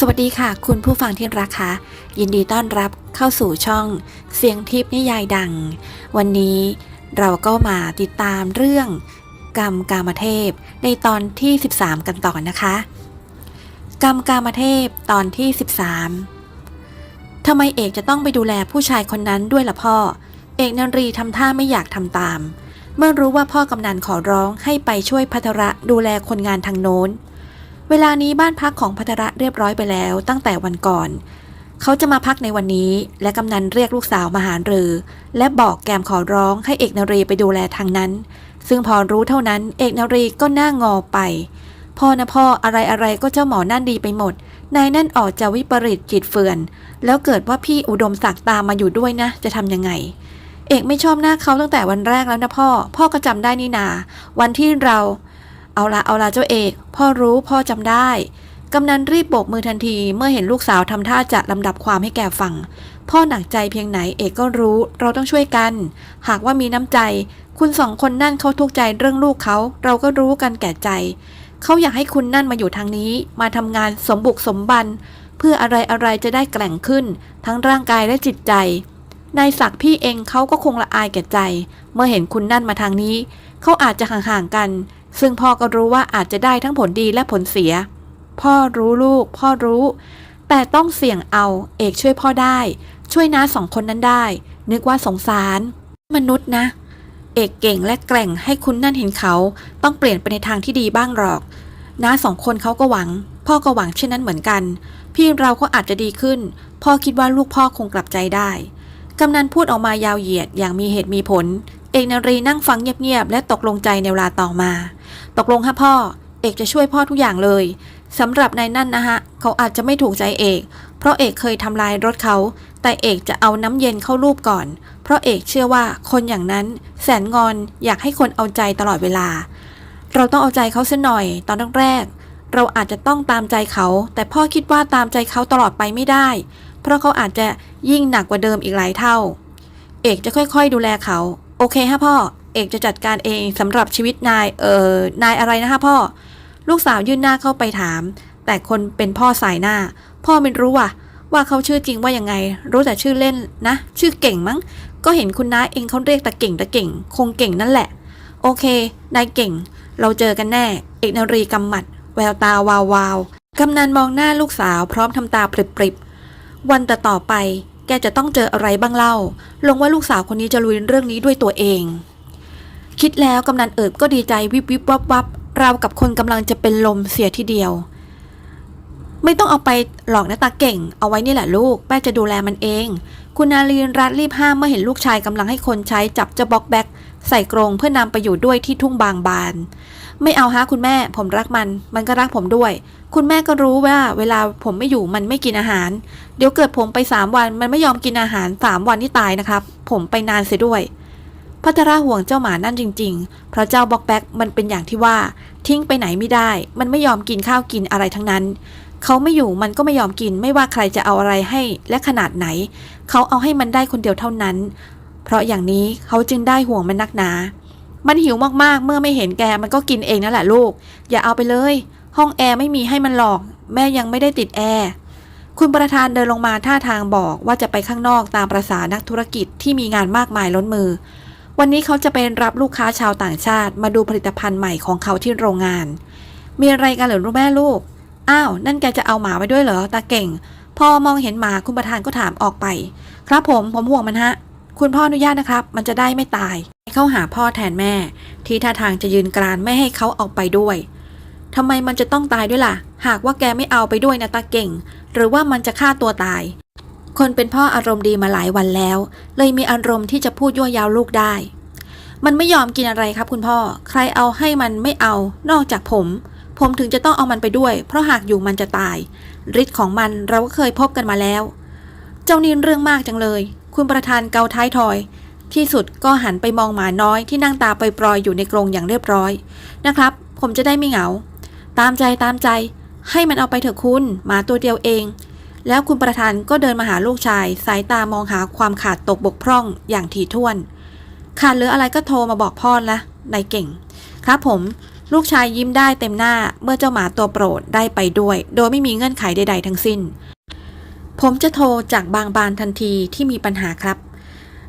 สวัสดีค่ะ คุณผู้ฟังที่รักคะยินดีต้อนรับเข้าสู่ช่อง เสียงทิพย์นิยายดัง วันนี้เราก็มาติดตามเรื่อง กรรมกามเทพในตอนที่ 13 กันต่อนะคะ กรรมกามเทพตอนที่ 13ทำไมเอกจะต้องไปดูแลผู้ชายคนนั้นด้วยล่ะพ่อ เอกนรีทำท่าไม่อยากทำตาม เมื่อรู้ว่าพ่อกำนันขอร้องให้ไปช่วยพัทระดูแลคนงานทางโน้น เวลานี้บ้านพักของพัทระเรียบร้อยไปแล้วตั้งแต่วันก่อน เขาจะมาพักในวันนี้ และกำนันเรียกลูกสาวมาหารือ และบอกแกมขอร้องให้เอกนรีไปดูแลทางนั้น ซึ่งพอรู้เท่านั้น เอกนรีก็หน้างอไป พ่อนะพ่ออะไรอะไรก็เจ้าหมอนั่นดีไปหมด นายนั่นออกจะวิปริตจิตเฟื่อน แล้วเกิดว่าพี่อุดมศักดิ์ตามมาอยู่ด้วยนะ จะทำยังไงเอกไม่ชอบหน้าเขาตั้งแต่วันแรกแล้วนะพ่อ พ่อก็จำได้นี่นา วันที่เรา เอาละเอาละเจ้าเอก พ่อรู้พ่อจำได้ กำนันรีบโบกมือทันทีเมื่อเห็นลูกสาวทำท่าจะลำดับความให้แก่ฟัง พ่อหนักใจเพียงไหนเอกก็รู้ เราต้องช่วยกัน หากว่ามีน้ำใจ คุณสองคนนั่นเขาทุกข์ใจเรื่องลูกเขาเราก็รู้กันแก่ใจ เขาอยากให้คุณนั่นมาอยู่ทางนี้ มาทำงานสมบุกสมบัน เพื่ออะไรอะไรจะได้แกร่งขึ้น ทั้งร่างกายและจิตใจนายศักดิ์พี่เองเขาก็คงละอายแก่ใจ เมื่อเห็นคุณนั่นมาทางนี้ เขาอาจจะห่างๆกัน ซึ่งพ่อก็รู้ว่าอาจจะได้ทั้งผลดีและผลเสีย พ่อรู้ลูก พ่อรู้ แต่ต้องเสี่ยงเอา เอกช่วยพ่อได้ ช่วยน้าสองคนนั้นได้ นึกว่าสงสาร มนุษย์นะ เอกเก่งและแกร่งให้คุณนั่นเห็นเขา ต้องเปลี่ยนไปในทางที่ดีบ้างหรอก น้าสองคนเขาก็หวัง พ่อก็หวังเช่นนั้นเหมือนกัน พี่เราก็อาจจะดีขึ้น พ่อคิดว่าลูกพ่อคงกลับใจได้ กำนันพูดออกมายาวเหยียดอย่างมีเหตุมีผล เอกนรีนั่งฟังเงียบๆและตกลงใจในเวลาต่อมา ตกลงฮะพ่อ เอกจะช่วยพ่อทุกอย่างเลยสำหรับนายนั่นนะฮะเขาอาจจะไม่ถูกใจเอก เพราะเอกเคยทำลายรถเขา แต่เอกจะเอาน้ำเย็นเข้ารูปก่อน เพราะเอกเชื่อว่าคนอย่างนั้นแสนงอนอยากให้คนเอาใจตลอดเวลา เราต้องเอาใจเขาเสียหน่อย ตอนแรกๆเราอาจจะต้องตามใจเขา แต่พ่อคิดว่าตามใจเขาตลอดไปไม่ได้ เพราะเขาอาจจะยิ่งหนักกว่าเดิมอีกหลายเท่า เอกจะค่อยๆดูแลเขา โอเคฮะพ่อ เอกจะจัดการเองสำหรับชีวิตนาย เอ่อ นายอะไรนะคะพ่อ ลูกสาวยื่นหน้าเข้าไปถาม แต่คนเป็นพ่อสายหน้า พ่อไม่รู้ว่ะว่าเขาชื่อจริงว่ายังไง รู้แต่ชื่อเล่นนะ ชื่อเก่งมั้ง ก็เห็นคุณน้าเองเขาเรียกแต่เก่งแต่เก่ง คงเก่งนั่นแหละ โอเค นายเก่ง เราเจอกันแน่ เอกนรีกำหมัด แววตาวาววาวกำนันมองหน้าลูกสาวพร้อมทำตาปริบๆวันต่อต่อไป แกจะต้องเจออะไรบ้างเล่า ลงว่าลูกสาวคนนี้จะลุยเรื่องนี้ด้วยตัวเอง คิดแล้วกำนันเอิบก็ดีใจวิบวิบวับวับราวกับคนกำลังจะเป็นลมเสียทีเดียว ไม่ต้องเอาไปหลอกนะตาเก่ง เอาไว้นี่แหละลูก แป้จะดูแลมันเอง คุณนาลีนรัดรีบห้ามเมื่อเห็นลูกชายกำลังให้คนใช้จับเจ้าบ็อกแบ็ก ใส่กรงเพื่อนำไปอยู่ด้วยที่ทุ่งบางบาน ไม่เอาฮะคุณแม่ผมรักมัน มันก็รักผมด้วย คุณแม่ก็รู้ว่า เวลาผมไม่อยู่มันไม่กินอาหาร เดี๋ยวเกิดผมไปสามวันมันไม่ยอมกินอาหารสามวันที่ตายนะครับ ผมไปนานเสียด้วยพัทราห่วงเจ้าหมานั่นจริง ๆ เพราะเจ้าบ็อกแบ็กมันเป็นอย่างที่ว่า ทิ้งไปไหนไม่ได้ มันไม่ยอมกินข้าวกินอะไรทั้งนั้น เขาไม่อยู่มันก็ไม่ยอมกินไม่ว่าใครจะเอาอะไรให้และขนาดไหน เขาเอาให้มันได้คนเดียวเท่านั้น เพราะอย่างนี้เขาจึงได้ห่วงมันนักหนา มันหิวมากๆ เมื่อไม่เห็นแกมันก็กินเองนั่นแหละลูก อย่าเอาไปเลย ห้องแอร์ไม่มีให้มันหรอก แม่ยังไม่ได้ติดแอร์ คุณประธานเดินลงมาท่าทางบอกว่าจะไปข้างนอกตามประษานักธุรกิจที่มีงานมากมายล้นมือ วันนี้เขาจะไปรับลูกค้าชาวต่างชาติ มาดูผลิตภัณฑ์ใหม่ของเขาที่โรงงาน มีอะไรกันเหรือลูกแม่ลูก อ้าว นั่นแกจะเอาหมาไว้ด้วยเหรอ ตาเก่ง พอมองเห็นหมาคุณประธานก็ถามออกไป ครับผม ผมห่วงมันฮะ คุณพ่ออนุญาตนะครับ มันจะได้ไม่ตาย เข้าหาพ่อแทนแม่ ที่ท่าทางจะยืนกรานไม่ให้เขาเอาไปด้วยทำไมมันจะต้องตายด้วยล่ะ หากว่าแกไม่เอาไปด้วยนะตาเก่ง หรือว่ามันจะฆ่าตัวตาย คนเป็นพ่ออารมณ์ดีมาหลายวันแล้ว เลยมีอารมณ์ที่จะพูดยั่วยาวลูกได้ มันไม่ยอมกินอะไรครับคุณพ่อ ใครเอาให้มันไม่เอา นอกจากผม ผมถึงจะต้องเอามันไปด้วย เพราะหากอยู่มันจะตายฤทธิ์ของมันเราก็เคยพบกันมาแล้ว เจ้านินเรื่องมากจังเลย คุณประธานเกาท้ายทอย ที่สุดก็หันไปมองหมาน้อยที่นั่งตาไปปลอยๆอยู่ในกรงอย่างเรียบร้อยนะครับ ผมจะได้ไม่เหงา ตามใจตามใจ ให้มันเอาไปเถอะคุณหมาตัวเดียวเอง แล้วคุณประธานก็เดินมาหาลูกชาย สายตามองหาความขาดตกบกพร่องอย่างถี่ถ้วน ขาดเหลืออะไรก็โทรมาบอกพ่อละนายเก่ง ครับผมลูกชายยิ้มได้เต็มหน้าเมื่อเจ้าหมาตัวโปรดได้ไปด้วย โดยไม่มีเงื่อนไขใด ๆ ทั้งสิ้น ผมจะโทรจากบางบานทันทีที่มีปัญหาครับ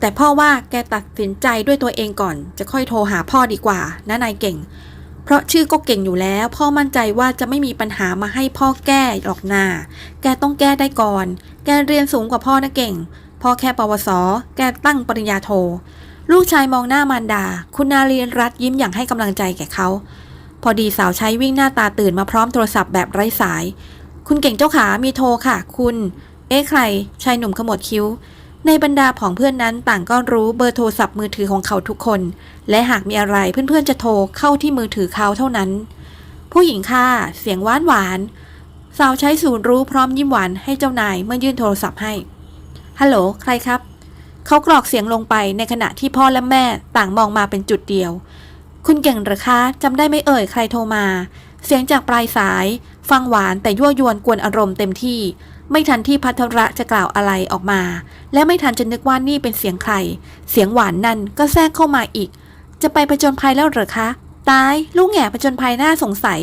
แต่พ่อว่าแกตัดสินใจด้วยตัวเองก่อน จะค่อยโทรหาพ่อดีกว่านะนายเก่ง เพราะชื่อก็เก่งอยู่แล้ว พ่อมั่นใจว่าจะไม่มีปัญหามาให้พ่อแก้หรอกนา แกต้องแก้ได้ก่อน แกเรียนสูงกว่าพ่อนะเก่ง พ่อแค่ปวส แกตั้งปริญญาโท ลูกชายมองหน้ามารดา คุณนารีรัตยิ้มอย่างให้กำลังใจแก่เขา พอดีสาวใช้วิ่งหน้าตาตื่นมาพร้อมโทรศัพท์แบบไร้สาย คุณเก่งเจ้าขามีโทรค่ะ คุณ เอ๊ะใคร ชายหนุ่มขมวดคิ้ว ในบรรดาผองเพื่อนนั้นต่างก็รู้เบอร์โทรศัพท์มือถือของเขาทุกคน และหากมีอะไรเพื่อนๆจะโทรเข้าที่มือถือเขาเท่านั้น ผู้หญิงค่ะ เสียงหวานหวานสาวใช้ศูนย์รู้พร้อมยิ้มหวานให้เจ้านายเมื่อยื่นโทรศัพท์ให้ ฮัลโหล ใครครับ เขากรอกเสียงลงไปในขณะที่พ่อและแม่ต่างมองมาเป็นจุดเดียว คุณเก่งหรือคะจำได้ไม่เอ่ยใครโทรมา เสียงจากปลายสาย ฟังหวานแต่ยั่วยวนกวนอารมณ์เต็มที่ ไม่ทันที่พัทระจะกล่าวอะไรออกมา และไม่ทันจะนึกว่านี่เป็นเสียงใคร เสียงหวานนั่นก็แทรกเข้ามาอีก จะไปประจนภัยแล้วเหรอคะ ตายลูกแง่ประจนภัยน่าสงสัย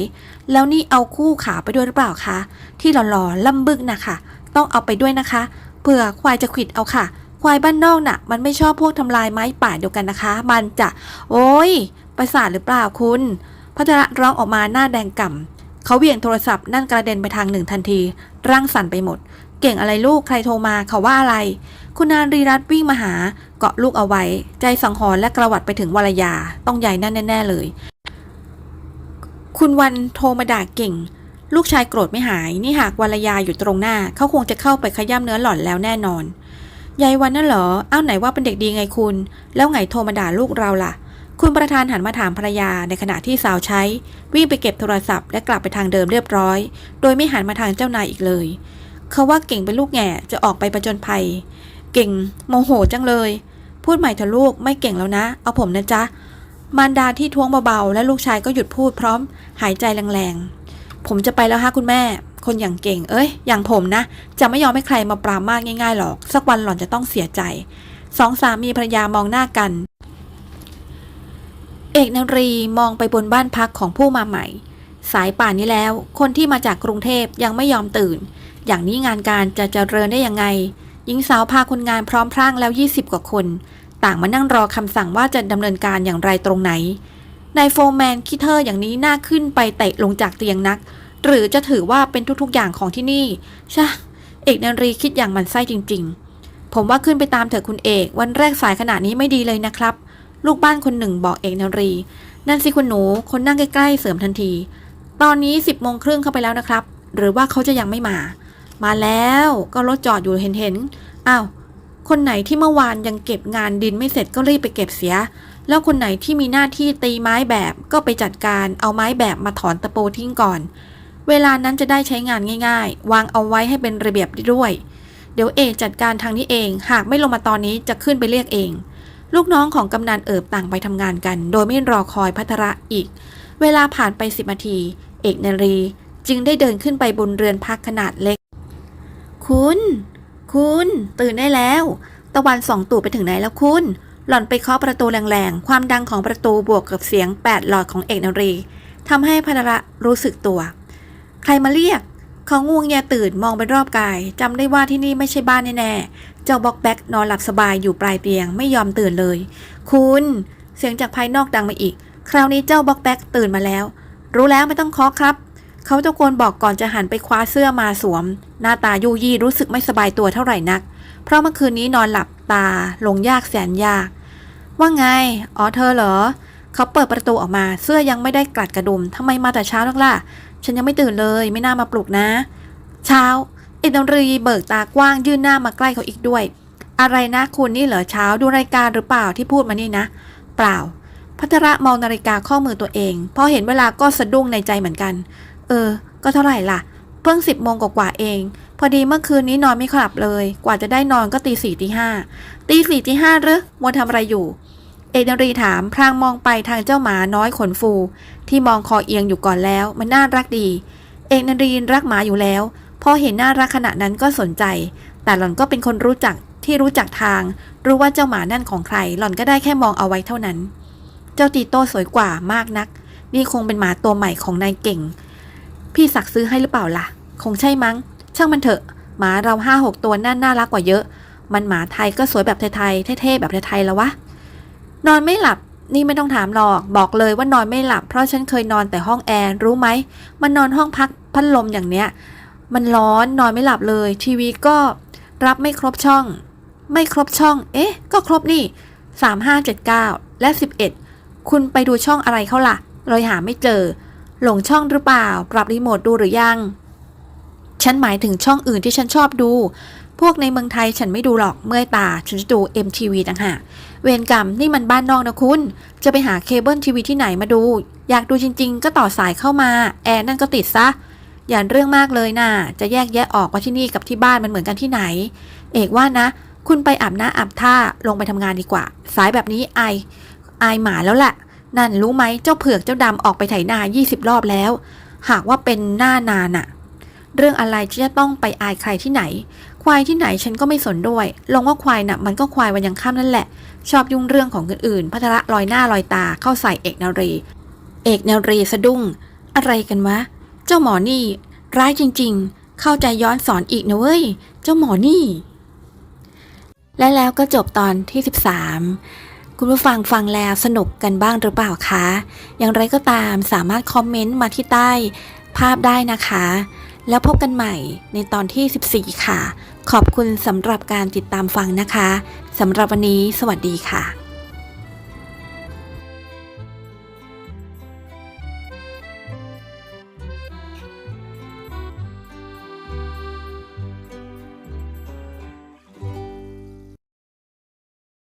แล้วนี่เอาคู่ขาไปด้วยหรือเปล่าคะ ที่หล่อๆล่ำบึกนะคะ ต้องเอาไปด้วยนะคะเผื่อควายจะขิดเอาค่ะ ควายบ้านนอกน่ะ มันไม่ชอบพวกทำลายไม้ป่าเดียวกันนะคะ มันจะ โอ้ยประสาทหรือเปล่าคุณพัทระร้องออกมาหน้าแดงก่ำ เขาเหวี่ยงโทรศัพท์นั่นกระเด็นไปทางหนึ่งทันที ร่างสั่นไปหมด เก่งอะไรลูกใครโทรมาเขาว่าอะไร คุณนานรีรัตวิ่งมาหา เกาะลูกเอาไว้ ใจสังหรณ์และกระวัดไปถึงวรยา ต้องใหญ่นั่นแน่ ๆ เลย คุณวันโทรมาด่าเก่ง ลูกชายโกรธไม่หาย นี่หากวรยาอยู่ตรงหน้า เขาคงจะเข้าไปขย้ำเนื้อหล่อนแล้วแน่นอนยายวันนั่นเหรอ อ้าวไหนว่าเป็นเด็กดีไงคุณ แล้วไงโทรมาด่าลูกเราล่ะ คุณประธานหันมาถามภรรยาในขณะที่สาวใช้ วิ่งไปเก็บโทรศัพท์และกลับไปทางเดิมเรียบร้อย โดยไม่หันมาทางเจ้านายอีกเลย เขาว่าเก่งเป็นลูกแง่จะออกไปประจนภัย เก่งโมโหจังเลย พูดใหม่เถอะลูกไม่เก่งแล้วนะ เอาผมนะจ๊ะมารดาที่ท้วงเบาๆและลูกชายก็หยุดพูดพร้อม หายใจแรงๆ ผมจะไปแล้วฮะคุณแม่ คนอย่างเก่ง เอ้ย อย่างผมนะ จะไม่ยอมให้ใครมาปรามมากง่ายๆหรอก สักวันหล่อนจะต้องเสียใจ สองสามีภรรยามองหน้ากัน เอกนรีมองไปบนบ้านพักของผู้มาใหม่ สายป่านนี้แล้ว คนที่มาจากกรุงเทพยังไม่ยอมตื่น อย่างนี้งานการจะเจริญได้ยังไง หญิงสาวพาคนงานพร้อมพร่างแล้ว 20 กว่าคน ต่างมานั่งรอคำสั่งว่าจะดำเนินการอย่างไรตรงไหนนายโฟแมนคิดเธออย่างนี้น่าขึ้นไปเตะลงจากเตียงนัก หรือจะถือว่าเป็นทุกๆอย่างของที่นี่ชะเอกนรีคิดอย่างหมันไส้จริง ๆ ผมว่าขึ้นไปตามเถอะคุณเอก วันแรกสายขนาดนี้ไม่ดีเลยนะครับ ลูกบ้านคนหนึ่งบอกเอกนรี นั่นสิคุณหนู คนนั่งใกล้ๆเสริมทันที ตอนนี้สิบโมงครึ่งเข้าไปแล้วนะครับ หรือว่าเขาจะยังไม่มา มาแล้วก็รถจอดอยู่เห็นๆอ้าว คนไหนที่เมื่อวานยังเก็บงานดินไม่เสร็จก็รีบไปเก็บเสีย แล้วคนไหนที่มีหน้าที่ตีไม้แบบก็ไปจัดการเอาไม้แบบมาถอนตะปูทิ้งก่อน เวลานั้นจะได้ใช้งานง่าย ๆ วางเอาไว้ให้เป็นระเบียบด้วย เดี๋ยวเอกจัดการทางนี้เอง หากไม่ลงมาตอนนี้จะขึ้นไปเรียกเอง ลูกน้องของกำนันเอิบต่างไปทำงานกัน โดยไม่รอคอยพัทระอีก เวลาผ่านไปสิบนาที เอกนรีจึงได้เดินขึ้นไปบนเรือนพักขนาดเล็ก คุณ คุณ ตื่นได้แล้ว ตะวันสองตู่ไปถึงไหนแล้วคุณ หล่อนไปเคาะประตูแรงๆ ความดังของประตูบวกกับเสียงแปดหลอดของเอกนรีทำให้พัทระรู้สึกตัว ใครมาเรียกเขาง่วงแงตื่นมองไปรอบกายจำได้ว่าที่นี่ไม่ใช่บ้านแน่ๆ เจ้าบ็อกแบ็กนอนหลับสบายอยู่ปลายเตียงไม่ยอมตื่นเลย คุณ เสียงจากภายนอกดังมาอีก คราวนี้เจ้าบ็อกแบ็กตื่นมาแล้ว รู้แล้วไม่ต้องเคาะครับ เขาตะโกนบอกก่อนจะหันไปคว้าเสื้อมาสวม หน้าตายุยี่รู้สึกไม่สบายตัวเท่าไหร่นัก เพราะเมื่อคืนนี้นอนหลับตาลงยากแสนยาก ว่าไง อ๋อเธอเหรอ เขาเปิดประตูออกมา เสื้อยังไม่ได้กลัดกระดุมทำไมมาแต่เช้านักล่ะ ฉันยังไม่ตื่นเลย ไม่น่ามาปลุกนะ เช้า เอ็ดนรีเบิกตากว้างยื่นหน้ามาใกล้เขาอีกด้วย อะไรนะคุณนี่เหรอเช้าดูรายการหรือเปล่าที่พูดมานี่นะ เปล่า พัทระมองนาฬิกาข้อมือตัวเองพอเห็นเวลาก็สะดุ้งในใจเหมือนกัน เออ ก็เท่าไหร่ล่ะ เพิ่งสิบโมงกว่าเอง พอดีเมื่อคืนนี้นอนไม่หลับเลย กว่าจะได้นอนก็ตีสี่ตีห้าตีสี่ตีห้าหรือมัวทำอะไรอยู่เอกนรีถามพรางมองไปทางเจ้าหมาน้อยขนฟู ที่มองคอเอียงอยู่ก่อนแล้ว มันน่ารักดี เอกนรีรักหมาอยู่แล้ว พอเห็นน่ารักขณะนั้นก็สนใจ แต่หล่อนก็เป็นคนรู้จักที่รู้จักทาง รู้ว่าเจ้าหมานั่นของใคร หล่อนก็ได้แค่มองเอาไว้เท่านั้น เจ้าตีโต้สวยกว่ามากนัก นี่คงเป็นหมาตัวใหม่ของนายเก่ง พี่สักซื้อให้หรือเปล่าล่ะ คงใช่มั้ง ช่างมันเถอะ หมาเราห้าหกตัวน่าน่ารักกว่าเยอะ มันหมาไทยก็สวยแบบไทยๆเท่ๆแบบไทยๆแล้ววะ นอนไม่หลับนี่ไม่ต้องถามหรอก บอกเลยว่านอนไม่หลับ เพราะฉันเคยนอนแต่ห้องแอร์รู้ไหม มันนอนห้องพักพัดลมอย่างเนี้ย มันร้อนนอนไม่หลับเลย ทีวีก็รับไม่ครบช่อง ไม่ครบช่อง เอ๊ะ ก็ครบนี่ 3579 และ 11 คุณไปดูช่องอะไรเขาล่ะ เลยหาไม่เจอ หลงช่องหรือเปล่า ปรับรีโมทดูหรือยัง ฉันหมายถึงช่องอื่นที่ฉันชอบดู พวกในเมืองไทยฉันไม่ดูหรอกเมื่อยตา ฉันจะดู MTV ต่างหากเวรกรรมนี่มันบ้านนอกนะคุณ จะไปหาเคเบิลทีวีที่ไหนมาดู อยากดูจริง ๆ ก็ต่อสายเข้ามา แอร์นั่นก็ติดซะ อย่าเรื่องมากเลยนะ่ะจะแยกแยะออกว่าที่นี่กับที่บ้านมันเหมือนกันที่ไหน เอกว่านะ คุณไปอาบน้าอาบท่าลงไปทำงานดีกว่า สายแบบนี้ไอายอหมาแล้วแหละนั่นรู้ไหมเจ้าเผือกเจ้าดำออกไปไถนา20 รอบแล้ว หากว่าเป็นหน้านานอะเรื่องอะไรที่จะต้องไปอายใครที่ไหน ควายที่ไหนฉันก็ไม่สนด้วย ลงว่าควายน่ะมันก็ควายวันยังค่ำนั่นแหละ ชอบยุ่งเรื่องของคนอื่น พัทระลอยหน้าลอยตาเข้าใส่เอกนารี เอกนารีสะดุ้ง อะไรกันวะ เจ้าหมอนี่ ร้ายจริงๆ เข้าใจย้อนสอนอีกนะเว้ย เจ้าหมอนี่ และแล้วก็จบตอนที่ 13 คุณผู้ฟังฟังแล้วสนุกกันบ้างหรือเปล่าคะ อย่างไรก็ตามสามารถคอมเมนต์มาที่ใต้ภาพได้นะคะ แล้วพบกันใหม่ในตอนที่ 14 ค่ะ ขอบคุณสำหรับการติดตามฟังนะคะสำหรับวันนี้ สวัสดีค่ะ